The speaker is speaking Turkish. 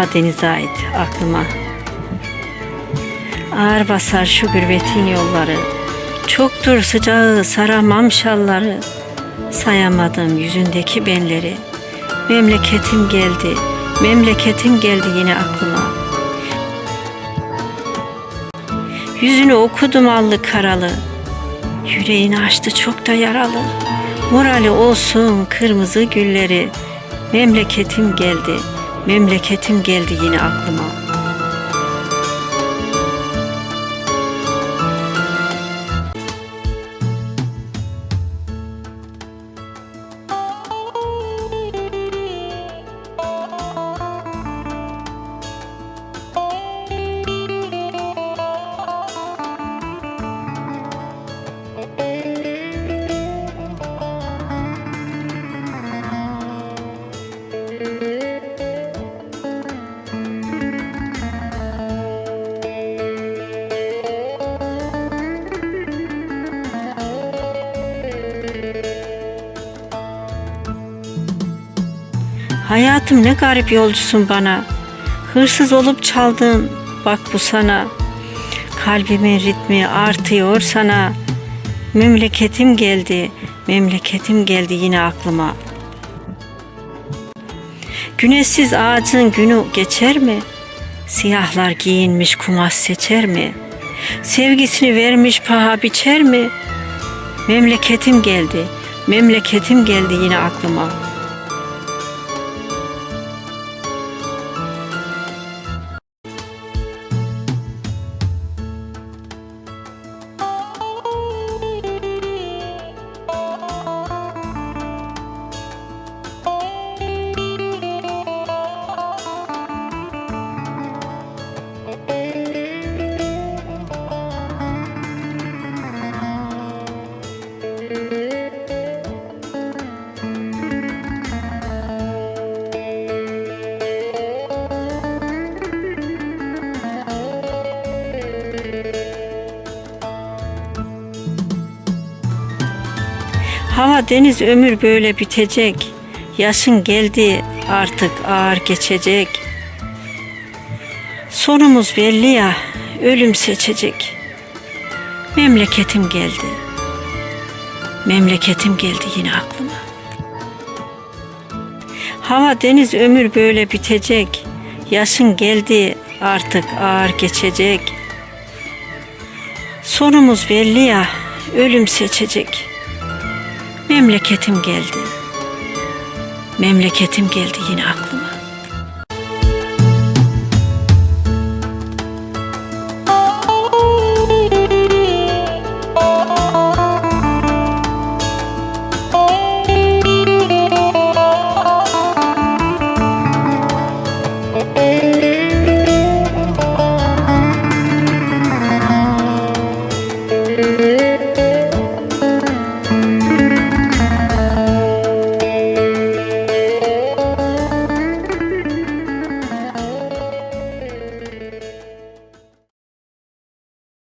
hava denize ait aklıma. Ağır basar şu gürbetin yolları. Çoktur sıcağı saramam şalları. Sayamadım yüzündeki benleri. Memleketim geldi, memleketim geldi yine aklıma. Yüzünü okudum allı karalı. Yüreğini açtı çok da yaralı. Morali olsun kırmızı gülleri. Memleketim geldi, memleketim geldi yine aklıma. Hayatım ne garip yolcusun bana. Hırsız olup çaldın bak bu sana. Kalbimin ritmi artıyor sana. Memleketim geldi, memleketim geldi yine aklıma. Güneşsiz ağacın günü geçer mi? Siyahlar giyinmiş kumaş seçer mi? Sevgisini vermiş paha biçer mi? Memleketim geldi, memleketim geldi yine aklıma.'' Hava deniz ömür böyle bitecek. Yaşın geldi artık ağır geçecek. Sonumuz belli ya ölüm seçecek. Memleketim geldi. Memleketim geldi yine aklıma. Hava deniz ömür böyle bitecek. Yaşın geldi artık ağır geçecek. Sonumuz belli ya ölüm seçecek. Memleketim geldi. Memleketim geldi yine aklıma.